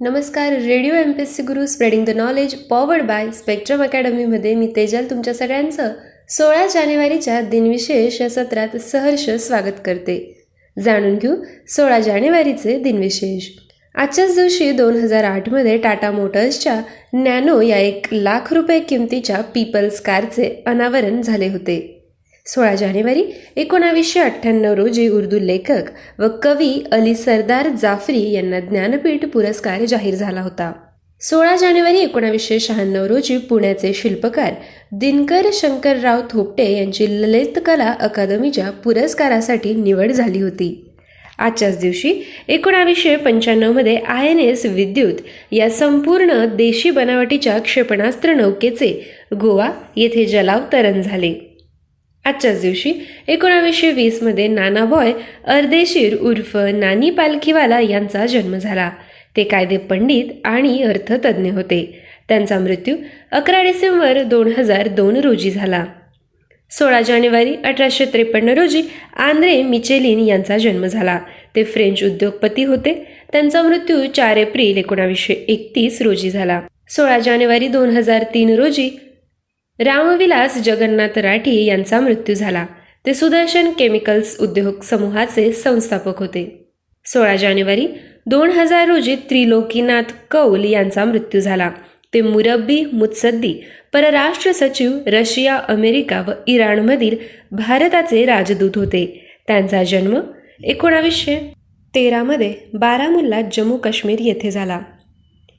नमस्कार radio M P S C guru spreading the knowledge powered by spectrum अकॅडमीमध्ये मी तेजल तुमच्या सगळ्यांचं सोळा जानेवारीच्या दिनविशेष या सत्रात सहर्ष स्वागत करते. जाणून घेऊ सोळा जानेवारीचे दिनविशेष. आजच्याच दिवशी दोन हजार आठमध्ये टाटा मोटर्सच्या नॅनो या एक लाख रुपये किमतीच्या पीपल्स कारचे अनावरण झाले होते. सोळा जानेवारी एकोणावीसशे अठ्ठ्याण्णव रोजी उर्दू लेखक व कवी अली सरदार जाफरी यांना ज्ञानपीठ पुरस्कार जाहीर झाला होता. सोळा जानेवारी एकोणावीसशे शहाण्णव रोजी पुण्याचे शिल्पकार दिनकर शंकरराव थोपटे यांची ललित कला अकादमीच्या पुरस्कारासाठी निवड झाली होती. आजच्याच दिवशी एकोणावीसशे पंच्याण्णवमध्ये आय एन एस विद्युत या संपूर्ण देशी बनावटीच्या क्षेपणास्त्र नौकेचे गोवा येथे जलावतरण झाले. आजच्याच दिवशी एकोणावीसशे वीसमध्ये नाना बॉय अर्देशीर उर्फ नानी पालखीवाला यांचा जन्म झाला. ते कायदे पंडित आणि अर्थतज्ज्ञ होते. त्यांचा मृत्यू अकरा डिसेंबर दोन हजार दोन रोजी झाला. सोळा जानेवारी अठराशे त्रेपन्न रोजी आंद्रे मिचेलिन यांचा जन्म झाला. ते फ्रेंच उद्योगपती होते. त्यांचा मृत्यू चार एप्रिल एकोणावीसशे एकतीस रोजी झाला. सोळा जानेवारी दोन हजार तीन रोजी रामविलास जगन्नाथ राठी यांचा मृत्यू झाला. ते सुदर्शन केमिकल्स उद्योग समूहाचे संस्थापक होते. सोळा जानेवारी दोन हजार रोजी त्रिलोकीनाथ कौल यांचा मृत्यू झाला. ते मुरब्बी मुत्सद्दी परराष्ट्र सचिव रशिया अमेरिका व इराणमधील भारताचे राजदूत होते. त्यांचा जन्म एकोणावीसशे तेरामध्ये बारामुल्ला जम्मू काश्मीर येथे झाला.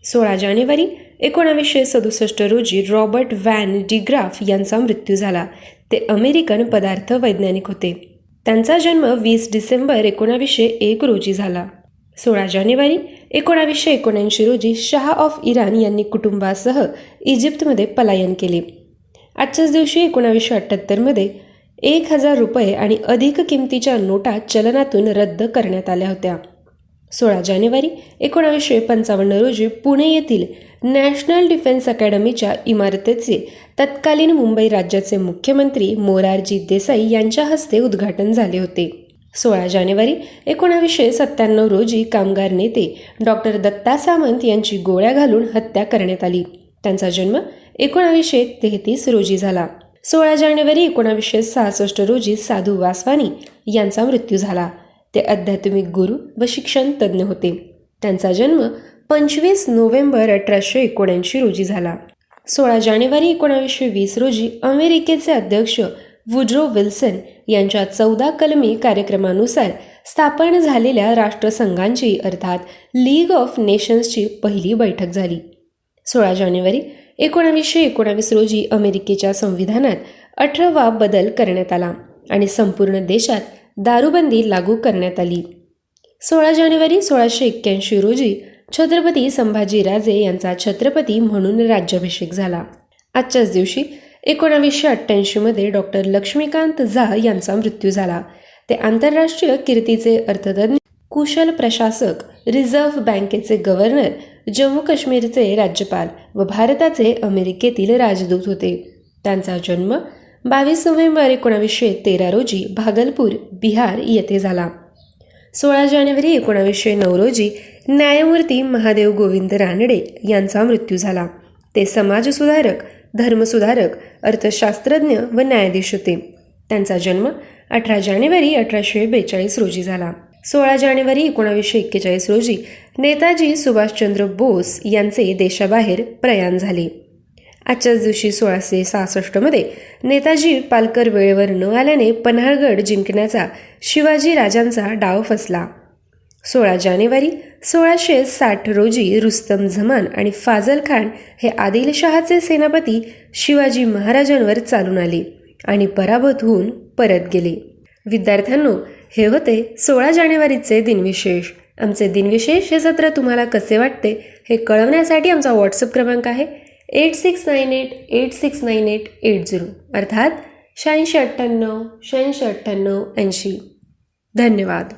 सोळा जानेवारी एकोणावीसशे सदुसष्ट रोजी रॉबर्ट व्हॅन डिग्राफ यांचा मृत्यू झाला. ते अमेरिकन पदार्थ वैज्ञानिक होते. त्यांचा जन्म वीस डिसेंबर एकोणावीसशे एक रोजी झाला. सोळा जानेवारी एकोणावीसशे एकोणऐंशी रोजी शाह ऑफ इराण यांनी कुटुंबासह इजिप्तमध्ये पलायन केले. आजच्याच दिवशी एकोणावीसशे अठ्ठ्याहत्तरमध्ये एक हजार रुपये आणि अधिक किमतीच्या नोटा चलनातून रद्द करण्यात आल्या होत्या. सोळा जानेवारी एकोणावीसशे पंचावन्न रोजी पुणे येथील नॅशनल डिफेन्स अकॅडमीच्या इमारतीचे तत्कालीन मुंबई राज्याचे मुख्यमंत्री मोरारजी देसाई यांच्या हस्ते उद्घाटन झाले होते. सोळा जानेवारी एकोणावीसशे सत्त्याण्णव रोजी कामगार नेते डॉक्टर दत्ता सामंत यांची गोळ्या घालून हत्या करण्यात आली. त्यांचा जन्म एकोणावीसशे तेहतीस रोजी झाला. सोळा जानेवारी एकोणावीसशे सहासष्ट रोजी साधू वासवानी यांचा मृत्यू झाला. ते आध्यात्मिक गुरु व शिक्षण तज्ज्ञ होते. त्यांचा जन्म पंचवीस नोव्हेंबर अठराशे एकोणऐंशी रोजी झाला. सोळा जानेवारी एकोणावीसशे वीस रोजी अमेरिकेचे अध्यक्ष वुड्रो विल्सन यांच्या चौदा कलमी कार्यक्रमानुसार स्थापन झालेल्या राष्ट्रसंघांची अर्थात लीग ऑफ नेशन्सची पहिली बैठक झाली. सोळा जानेवारी एकोणावीसशे एकोणावीस रोजी अमेरिकेच्या संविधानात अठरावा बदल करण्यात आला आणि संपूर्ण देशात दारूबंदी लागू करण्यात आली. सोळा जानेवारी सोळाशे एक्क्याऐंशी रोजी छत्रपती संभाजीराजे यांचा छत्रपती म्हणून राज्याभिषेक झाला. आजच्याच दिवशी एकोणावीसशे अठ्ठ्याऐंशीमध्ये डॉक्टर लक्ष्मीकांत झा यांचा मृत्यू झाला. ते आंतरराष्ट्रीय कीर्तीचे अर्थतज्ञ कुशल प्रशासक रिझर्व्ह बँकेचे गव्हर्नर जम्मू काश्मीरचे राज्यपाल व भारताचे अमेरिकेतील राजदूत होते. त्यांचा जन्म बावीस नोव्हेंबर एकोणावीसशे तेरा रोजी भागलपूर बिहार येथे झाला. सोळा जानेवारी एकोणावीसशे नऊ रोजी न्यायमूर्ती महादेव गोविंद रानडे यांचा मृत्यू झाला. ते समाजसुधारक धर्मसुधारक अर्थशास्त्रज्ञ व न्यायाधीश होते. त्यांचा जन्म अठरा जानेवारी अठराशे बेचाळीस रोजी झाला. सोळा जानेवारी एकोणावीसशे एक्केचाळीस रोजी नेताजी सुभाषचंद्र बोस यांचे देशाबाहेर प्रयाण झाले. आजच्याच दिवशी सोळाशे सहासष्टमध्ये नेताजी पालकर वेळेवर न आल्याने पन्हाळगड जिंकण्याचा शिवाजी राजांचा डाव फसला. सोळा जानेवारी सोळाशे साठ रोजी रुस्तम झमान आणि फाजल खान हे आदिलशहाचे सेनापती शिवाजी महाराजांवर चालून आले आणि पराभूत होऊन परत गेले. विद्यार्थ्यांनो हे होते सोळा जानेवारीचे दिनविशेष. आमचे दिनविशेष हे सत्र तुम्हाला कसे वाटते हे कळवण्यासाठी आमचा व्हॉट्सअप क्रमांक आहे. Eight six nine eight eight six nine eight eight zero. अर्थात शहाऐंशी अठ्ठ्याण्णव शहाऐंशी अठ्ठ्याण्णव ऐंशी. धन्यवाद.